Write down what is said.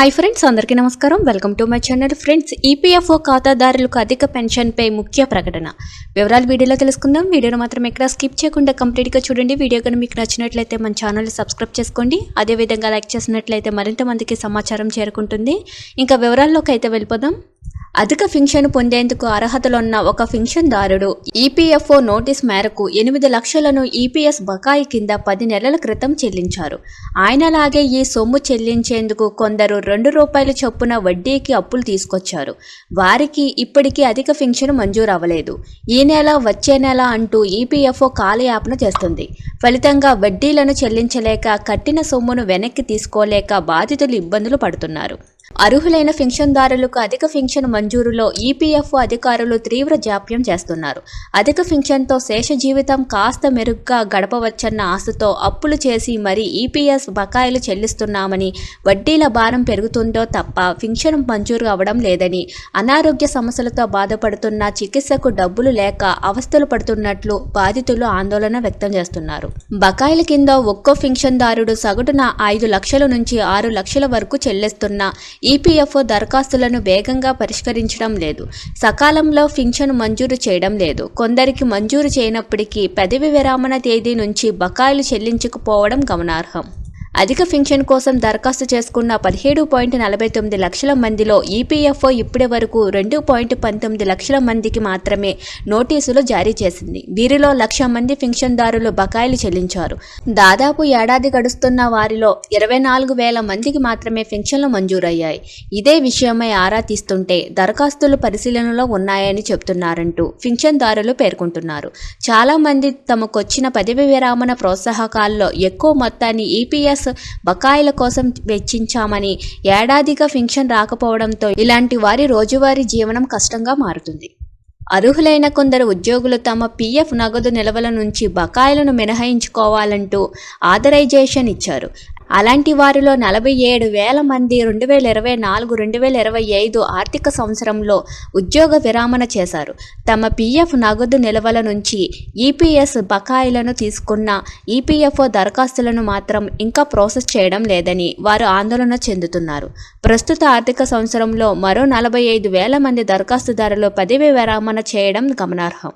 Hi friends అందరికీ నమస్కారం. Welcome to my channel friends EPFO ఖాతాదారులకు అధిక పెన్షన్పై ముఖ్య ప్రకటన. వివరాలు వీడియోలో తెలుసుకుందాం. వీడియోను మాత్రం ఎక్కడ స్కిప్ చేయకుండా కంప్లీట్గా చూడండి. వీడియో కనుక మీకు నచ్చినట్లయితే మన ఛానల్ సబ్స్క్రైబ్ చేసుకోండి. అదేవిధంగా లైక్ చేసినట్లయితే మరింత మందికి సమాచారం చేరుకుంటుంది. ఇంకా వివరాల్లోకి అయితే వెళ్ళిపోదాం. అధిక పింఛను పొందేందుకు అర్హతలున్న ఒక పింఛన్దారుడు ఈపీఎఫ్ఓ నోటీస్ మేరకు ఎనిమిది లక్షలను ఈపీఎస్ బకాయి కింద పది నెలల క్రితం చెల్లించారు. ఆయనలాగే ఈ సొమ్ము చెల్లించేందుకు కొందరు రెండు రూపాయల చొప్పున వడ్డీకి అప్పులు తీసుకొచ్చారు. వారికి ఇప్పటికీ అధిక పింఛను మంజూరు అవ్వలేదు ఈ నెల వచ్చే నెల అంటూ ఈపీఎఫ్ఓ కాలయాపన చేస్తుంది. ఫలితంగా వడ్డీలను చెల్లించలేక కట్టిన సొమ్మును వెనక్కి తీసుకోలేక బాధితులు ఇబ్బందులు పడుతున్నారు. అర్హులైన పింఛన్దారులకు అధిక పింఛన్ మంజూరులో ఈపీఎఫ్ఓ అధికారులు తీవ్ర జాప్యం చేస్తున్నారు. అధిక పింఛన్తో శేష జీవితం కాస్త మెరుగ్గా గడపవచ్చన్న ఆశతో అప్పులు చేసి మరీ ఈపీఎస్ బకాయిలు చెల్లిస్తున్నామని వడ్డీల భారం పెరుగుతుందో తప్ప పింఛన్ మంజూరు అవడం లేదని అనారోగ్య సమస్యలతో బాధపడుతున్న చికిత్సకు డబ్బులు లేక అవస్థలు పడుతున్నట్లు బాధితులు ఆందోళన వ్యక్తం చేస్తున్నారు. బకాయిల కింద ఒక్కో పింఛన్దారుడు సగటున ఐదు లక్షల నుంచి ఆరు లక్షల వరకు చెల్లిస్తున్న ఈపీఎఫ్ఓ దరఖాస్తులను వేగంగా పరిష్కరించడం లేదు. సకాలంలో పింఛను మంజూరు చేయడం లేదు. కొందరికి మంజూరు చేయనప్పటికీ పదవి విరామణ తేదీ నుంచి బకాయిలు చెల్లించకపోవడం గమనార్హం. అధిక పింఛన్ కోసం దరఖాస్తు చేసుకున్న పదిహేడు పాయింట్ నలభై తొమ్మిది లక్షల మందిలో ఈపీఎఫ్ఓ ఇప్పటి వరకు రెండు పాయింట్ పంతొమ్మిది లక్షల మందికి మాత్రమే నోటీసులు జారీ చేసింది. వీరిలో లక్ష మంది పింఛన్దారులు బకాయిలు చెల్లించారు. దాదాపు ఏడాది గడుస్తున్న వారిలో ఇరవై నాలుగు వేల మందికి మాత్రమే పింఛన్లు మంజూరయ్యాయి. ఇదే విషయమై ఆరా తీస్తుంటే దరఖాస్తులు పరిశీలనలో ఉన్నాయని చెబుతున్నారంటూ పింఛన్దారులు పేర్కొంటున్నారు. చాలా మంది తమకొచ్చిన పదవి విరామణ ప్రోత్సాహకాల్లో ఎక్కువ మొత్తాన్ని ఈపీఎస్ బకాయిల కోసం వెచ్చించామని ఏడాదిగా పింఛన్ రాకపోవడంతో ఇలాంటి వారి రోజువారీ జీవనం కష్టంగా మారుతుంది. అర్హులైన కొందరు ఉద్యోగులు తమ పీఎఫ్ నగదు నిల్వల నుంచి బకాయిలను మినహాయించుకోవాలంటూ ఆథరైజేషన్ ఇచ్చారు. అలాంటి వారిలో నలభై ఏడు వేల మంది రెండు వేల ఇరవై నాలుగు రెండు వేల ఇరవై ఐదు ఆర్థిక సంవత్సరంలో ఉద్యోగ విరామణ చేశారు. తమ పీఎఫ్ నగదు నిల్వల నుంచి ఈపీఎస్ బకాయిలను తీసుకున్న ఈపీఎఫ్ఓ దరఖాస్తులను మాత్రం ఇంకా ప్రాసెస్ చేయడం లేదని వారు ఆందోళన చెందుతున్నారు. ప్రస్తుత ఆర్థిక సంవత్సరంలో మరో నలభై ఐదు వేల మంది దరఖాస్తుదారులు పదవి విరామణ చేయడం గమనార్హం.